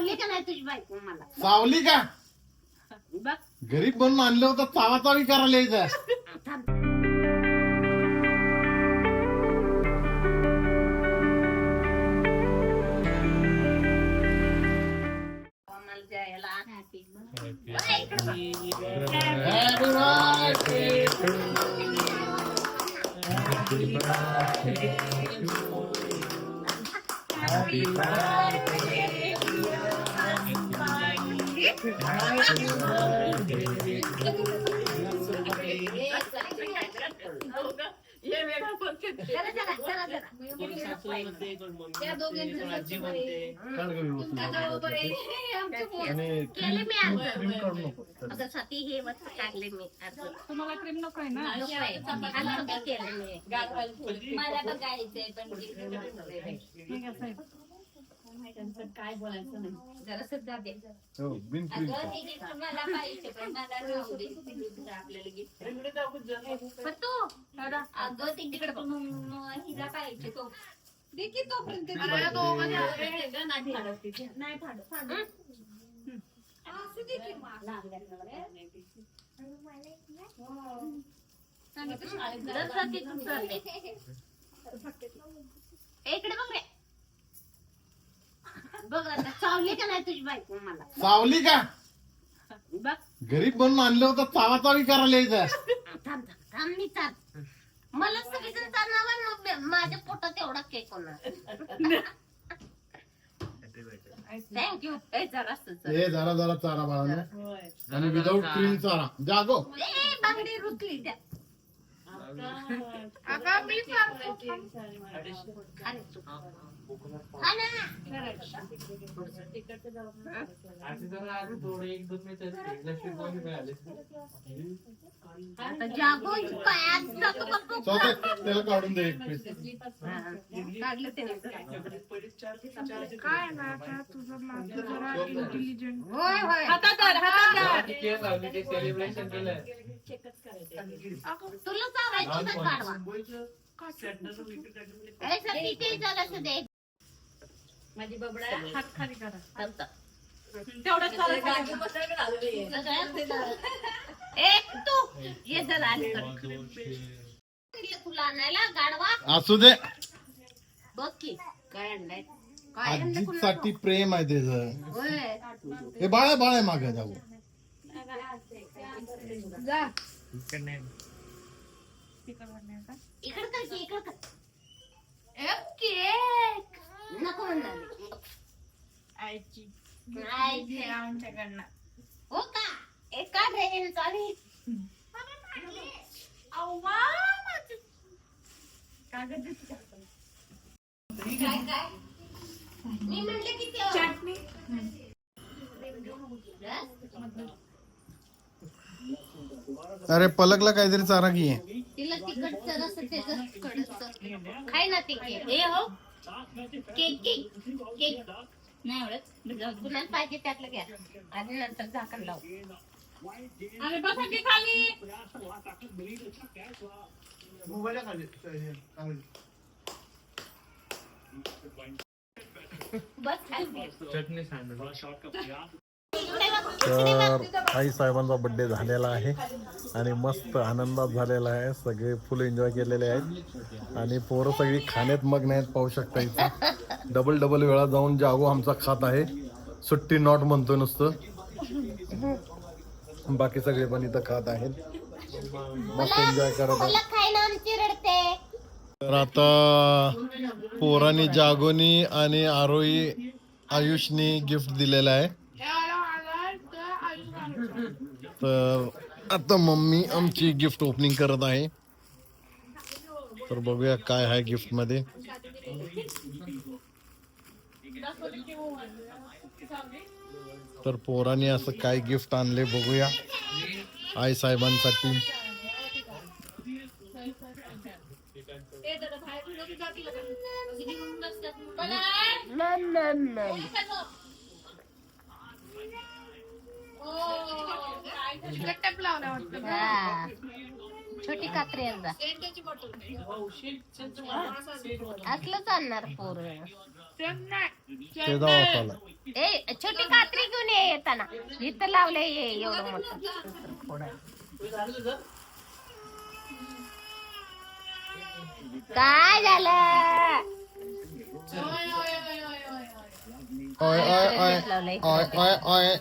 चावली का नाही तुझी बायको मला? सावली का? बघ. गरीब बनून आणलं होतं चावा चावी करायला यायचं. कोणाला द्यायला happy birthday. इकडं बघ. जरा, जरा. त्या दोघींचं आजी म्हणते आणि केले तुम्हाला क्रीम नको आहे ना नको मला पण पण साहेब. काय बोलायचं नाही. जरा सुद्धा दे. हो बिन अगं हे gift मला पाहिजे पण मला राहू दे. आपल्याला तो अगं ते gift पण हिला पाहिजे तो. दे की तोपर्यंत अरे दोघं झालं ग, नाही फाडत तिथे. नाही फाडू फाडू असू दे की मग. ए, इकडे बघ रे. बघ आता चावली का नाही तुझी बायको मला? सावली का? बघ. गरीब बनून आणलं होतं चावा चावी करायला यायचं. थांब थांब थांब मी चाल मला सगळेजण चालणार मग मी- माझ्या पोटात एवढा केक होणार. थँक्यू ए जरा हे जरा. जरा चारा बाळानं. आणि विदाऊट क्रीम चारा. जागो. ए बांगडी रुतली त्या अगं मी त्याला काढून दे काय ना तुझं नातू जरा इंटेलिजंट होय होय हातात सेलिब्रेशन केलं तुला माझी बबडा हात खाली करा थांबतं. तेवढंच चालत गाडी बसवलं घालून ये. ए तू. ये जरा अलीकडे. तुला आणायला गाडवा असू दे. बघ की काय आणलंय. काय आणलं आजीसाठी? प्रेम आहे त्याचं. होय. हे बाळ बाळ आहे माग जाऊ. जा. इकडं कर की इकडं कर. एक केक नको आईची हे आमच्याकडनं. हो का? एका ड्रेन चालेल अव्वा माझं. कागद देते का? काय काय? मी म्हटलं की ते चटणी. अरे पलकला काहीतरी चारा घे. तिला तिकडचं रस त्याचं कडचं खाय ना ते केक हे हो केक केक केक नाही आवडत कुणाला पाहिजे त्यातलं घ्या आणि नंतर झाकण लाव अरे बसा की खाली बस चटणी सांडलं तर आई साहेबांचा बड्डे झालेला आहे. आणि मस्त आनंदात झालेला आहे. सगळे फुल एन्जॉय केलेले आहेत. आणि पोरं सगळी खाण्यात मग्न आहेत पाहू शकता इथं. डबल डबल वेळा जाऊन जागो आमचा खात आहे. सुट्टी नॉट म्हणतो नुसतं. बाकी सगळे पण इथं खात आहेत. मस्त एन्जॉय करत आहेत. तर आता पोरानी जागोनी आणि आरोही आयुषनी गिफ्ट दिलेलं आहे. तर आता मम्मी आमची गिफ्ट ओपनिंग करत आहे. तर बघूया काय आहे गिफ्टमध्ये. तर पोराने असं काय गिफ्ट आणले बघूया. आई साहेबांसाठी. हा. छोटी कात्री एकदा असलंच आणणार पोर. ए छोटी कात्री घेऊन ये येताना. इथं लावलंय ये एवढं मोठं. काय झालं? ओय ओय ओय. लावलंय. ओय ओय ओय.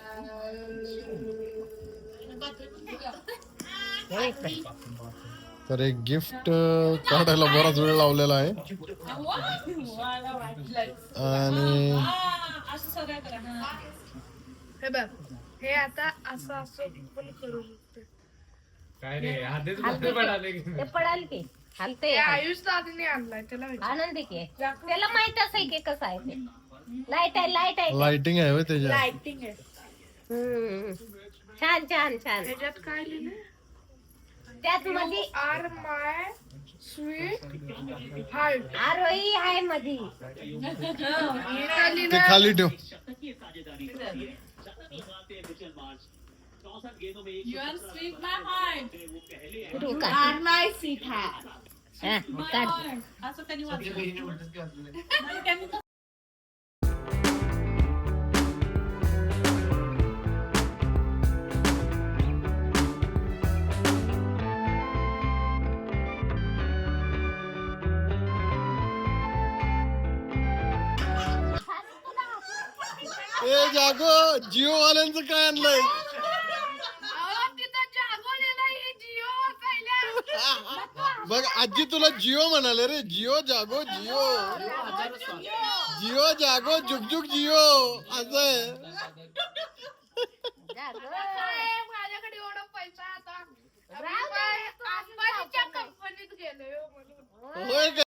तर एक गिफ्ट काढायला बराच वेळ लावलेला आहे. आणि हे हे आता असं असं पण करू शकतो काय रे आधीच मध्ये पडाले की ते पडाल की. हलते आयुष दादीने आणलाय त्याला विचार. आनंदी की. त्याला माहीत असेल की कसं आहे ते. लाइट आहे लाइट आहे. लाइटिंग आहे होय त्याच्यात. लाइटिंग आहे. छान छान छान. त्याच्यात काय लिहिलंय? त्यात मध्ये are my sweetheart Arohi आहे मध्ये हे ते खाली ठेव. आर माय स्वीट हार्ट हा, जागो जिओ वाल्यांचं काय आणलंय? बघ आजी तुला जिओ म्हणाले रे. जिओ जागो जिओ. जिओ जागो जुगजुग जिओ. असं आहे. जा गं.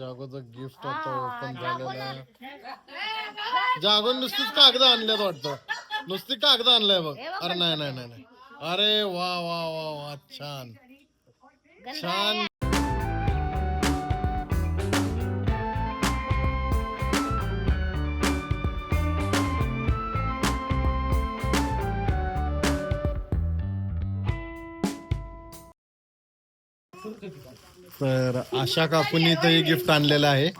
जागोचं गिफ्ट आता ओपन झालेलं आहे. जागो नुसतीच कागद आणल्यात वाटतं. नुसती कागद आणलंय बघ. अरे नाही नाही नाही नाही. अरे वा वा वा वा छान. छान तर आशा काकूंनी तर हे गिफ्ट आणलेलं आहे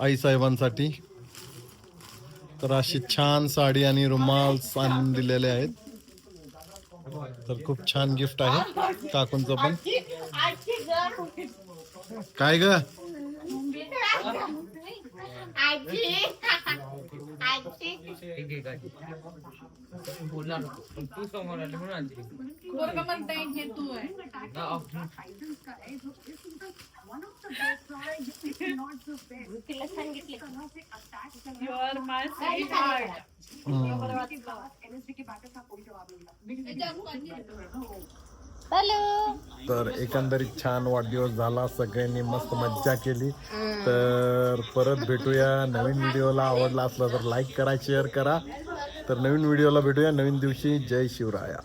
आई साहेबांसाठी तर अशी छान साडी आणि रुमाल आणून दिलेले आहेत. तर खूप छान गिफ्ट आहे काकूंचं पण. काय ग? बोलणार. तू समोर आली म्हणून आणली. पोरगं म्हणताय हे तू आहे. ना, आपण- तिला सांगितले. You are my sweetheart hello तर एकंदरीत छान वाढदिवस झाला सगळ्यांनी मस्त मज्जा केली. तर परत भेटूया नवीन व्हिडिओला. आवडला असला तर लाईक करा शेअर करा. तर नवीन व्हिडिओला भेटूया नवीन दिवशी. जय शिवराया.